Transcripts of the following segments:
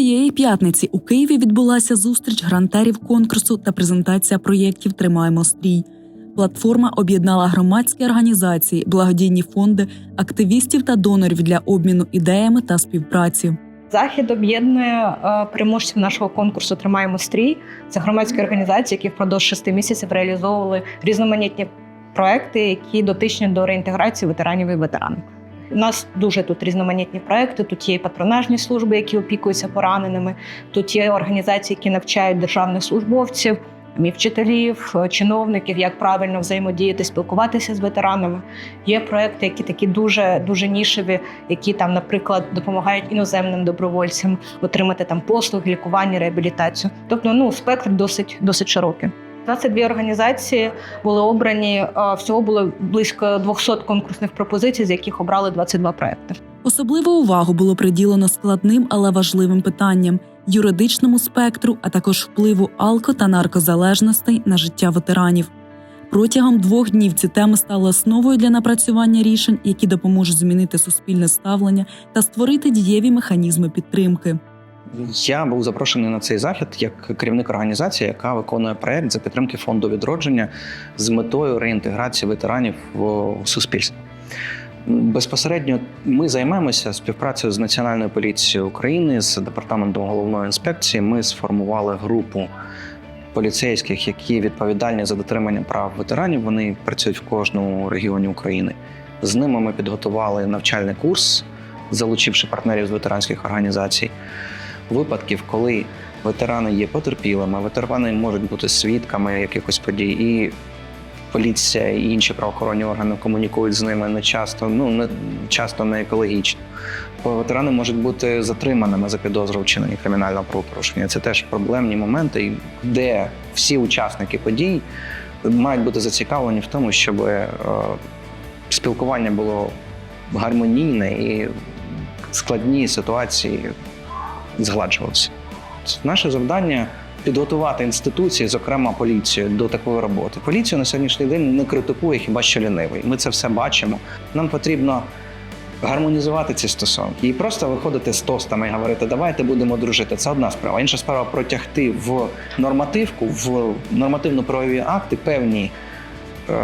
Цієї п'ятниці у Києві відбулася зустріч грантерів конкурсу та презентація проєктів Тримаємо стрій. Платформа об'єднала громадські організації, благодійні фонди, активістів та донорів для обміну ідеями та співпраці. Захід об'єднує е, переможців нашого конкурсу Тримаємо стрій. Це громадські організації, які впродовж шести місяців реалізовували різноманітні проекти, які дотичні до реінтеграції ветеранів і ветеранів. У нас дуже тут різноманітні проекти. Тут є і патронажні служби, які опікуються пораненими. Тут є організації, які навчають державних службовців, і вчителів, чиновників, як правильно взаємодіяти, спілкуватися з ветеранами. Є проекти, які такі дуже дуже нішеві, які там, наприклад, допомагають іноземним добровольцям отримати там послуги, лікування, реабілітацію. Тобто, ну спектр досить досить широкий. 22 організації були обрані. е, Всього було близько 200 конкурсних пропозицій, з яких обрали 22 проекти. Особливу увагу було приділено складним, але важливим питанням юридичному спектру, а також впливу алко та наркозалежностей на життя ветеранів. Протягом двох днів ці теми стали основою для напрацювання рішень, які допоможуть змінити суспільне ставлення та створити дієві механізми підтримки. Я був запрошений на цей захід як керівник організації, яка виконує проект за підтримки фонду відродження з метою реінтеграції ветеранів в суспільство. Безпосередньо ми займаємося співпрацею з Національною поліцією України з департаментом головної інспекції. Ми сформували групу поліцейських, які відповідальні за дотримання прав ветеранів. Вони працюють в кожному регіоні України. З ними ми підготували навчальний курс, залучивши партнерів з ветеранських організацій. Випадків, коли ветерани є потерпілими, ветерани можуть бути свідками якихось подій, і поліція і інші правоохоронні органи комунікують з ними не часто, ну не часто не екологічно. Ветерани можуть бути затриманими за підозру вчинення кримінального правопорушення. Це теж проблемні моменти, де всі учасники подій мають бути зацікавлені в тому, щоб е, спілкування було гармонійне і складні ситуації згладжувалися. Наше завдання підготувати інституції, зокрема поліцію, до такої роботи. Поліцію на сьогоднішній день не критикує хіба що лінивий. Ми це все бачимо. Нам потрібно гармонізувати ці стосунки і просто виходити з тостами і говорити, давайте будемо дружити. Це одна справа. Інша справа протягти в нормативку, в нормативно-правові акти певні. е,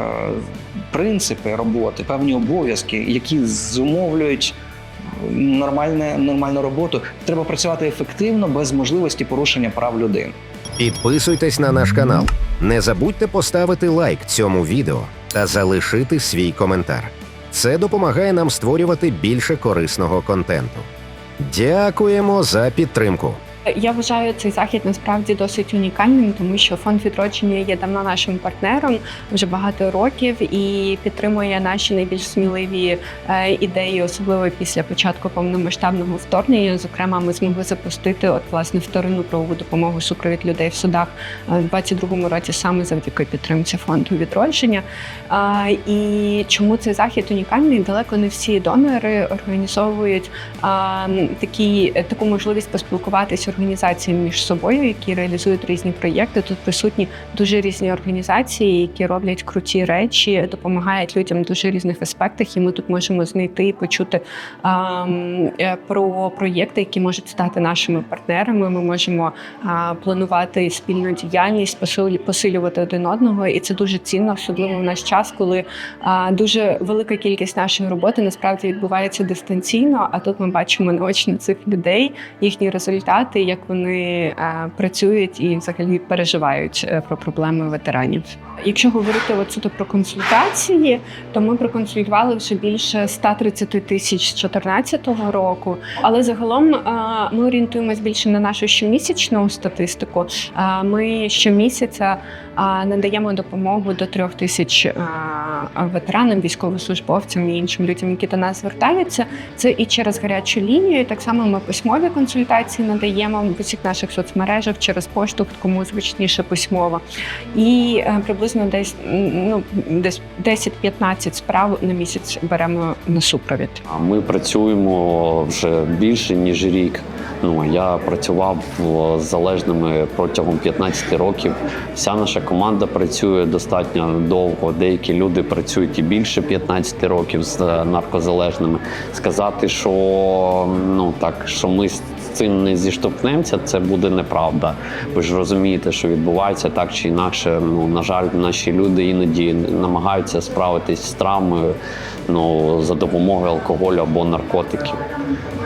Принципи роботи, певні обов'язки, які зумовлюють нормальне, нормальну роботу. Треба працювати ефективно без можливості порушення прав людини. Підписуйтесь на наш канал. Не забудьте поставити лайк цьому відео та залишити свій коментар. Це допомагає нам створювати більше корисного контенту. Дякуємо за підтримку. Я вважаю цей захід насправді досить унікальним, тому що фонд відродження є давно нашим партнером вже багато років і підтримує наші найбільш сміливі е, ідеї, особливо після початку повномасштабного вторгнення. Зокрема, ми змогли запустити от власне вторинну правову допомогу супровід людей в судах е, в 22-му році саме завдяки підтримці фонду відродження. І чому цей захід унікальний? Далеко не всі донори організовують такі, таку можливість поспілкуватися організаціями між собою, які реалізують різні проєкти. Тут присутні дуже різні організації, які роблять круті речі, допомагають людям в дуже різних аспектах. І ми тут можемо знайти і почути а, е, про проєкти, які можуть стати нашими партнерами. Ми можемо а, планувати спільну діяльність, посилю- посилювати один одного, і це дуже цінно, особливо в наш час, коли а, дуже велика кількість нашої роботи насправді відбувається дистанційно. А тут ми бачимо наочно цих людей, їхні результати, як вони а, працюють і взагалі переживають е, про проблеми ветеранів. Якщо говорити от суто про консультації, то ми проконсультували вже більше 130 тисяч з 2014 року. Але загалом ми орієнтуємось більше на нашу щомісячну статистику. Ми щомісяця надаємо допомогу до трьох тисяч ветеранам, військовослужбовцям і іншим людям, які до нас звертаються. Це і через гарячу лінію. Так само ми письмові консультації надаємо в усіх наших соцмережах через пошту, кому зручніше письмово. І е, приблизно десь ну десь 10-15 справ на місяць беремо на супровід. Ми працюємо вже більше ніж рік. Ну я працював з залежними протягом 15 років. Вся наша команда працює достатньо довго. Деякі люди працюють і більше 15 років з наркозалежними. Сказати, що так, що ми з цим не зіштовхнемося, це буде неправда. Ви ж розумієте, що відбувається так чи інакше. Ну на жаль, наші люди іноді намагаються справитись з травмою ну, за допомогою алкоголю або наркотиків.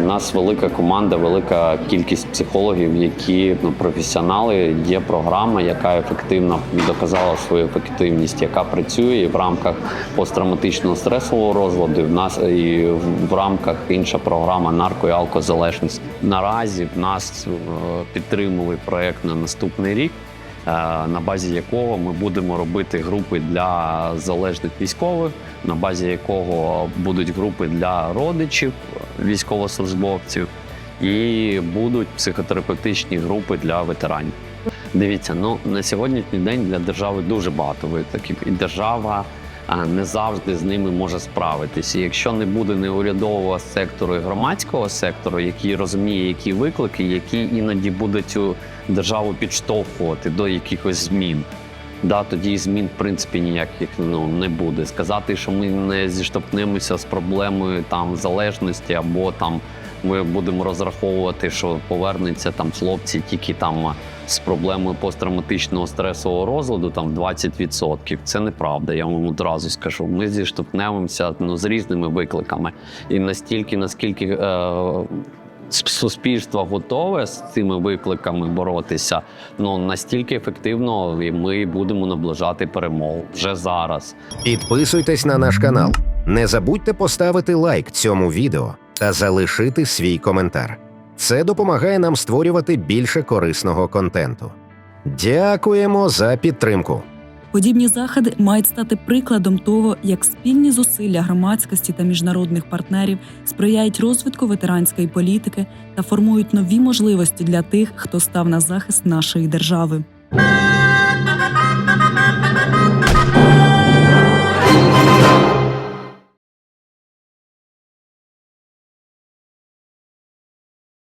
У нас велика команда, велика кількість психологів, які ну, професіонали. Є програма, яка ефективно доказала свою ефективність, яка працює і в рамках посттравматичного стресового розладу. В нас і в- рамках інша програма нарко і алкозалежності. Наразі в нас е, підтримали проект на наступний рік. е, На базі якого ми будемо робити групи для залежних військових, на базі якого будуть групи для родичів військовослужбовців, і будуть психотерапевтичні групи для ветеранів. Дивіться, ну на сьогоднішній день для держави дуже багато викликів, і держава не завжди з ними може справитися. Якщо не буде неурядового сектору і громадського сектору, який розуміє, які виклики, які іноді буде цю державу підштовхувати до якихось змін. Да, тоді змін в принципі ніяких ну не буде. Сказати, що ми не зіштовхнемося з проблемою там залежності, або там ми будемо розраховувати, що повернуться там хлопці тільки там з проблемою посттравматичного стресового розладу, там 20%. Це неправда. Я вам одразу скажу. Ми зіштовхнемося ну, з різними викликами, і настільки, наскільки. Е- Суспільство готове з цими викликами боротися, ну настільки ефективно, і ми будемо наближати перемогу вже зараз. Підписуйтесь на наш канал. Не забудьте поставити лайк цьому відео та залишити свій коментар. Це допомагає нам створювати більше корисного контенту. Дякуємо за підтримку. Подібні заходи мають стати прикладом того, як спільні зусилля громадськості та міжнародних партнерів сприяють розвитку ветеранської політики та формують нові можливості для тих, хто став на захист нашої держави.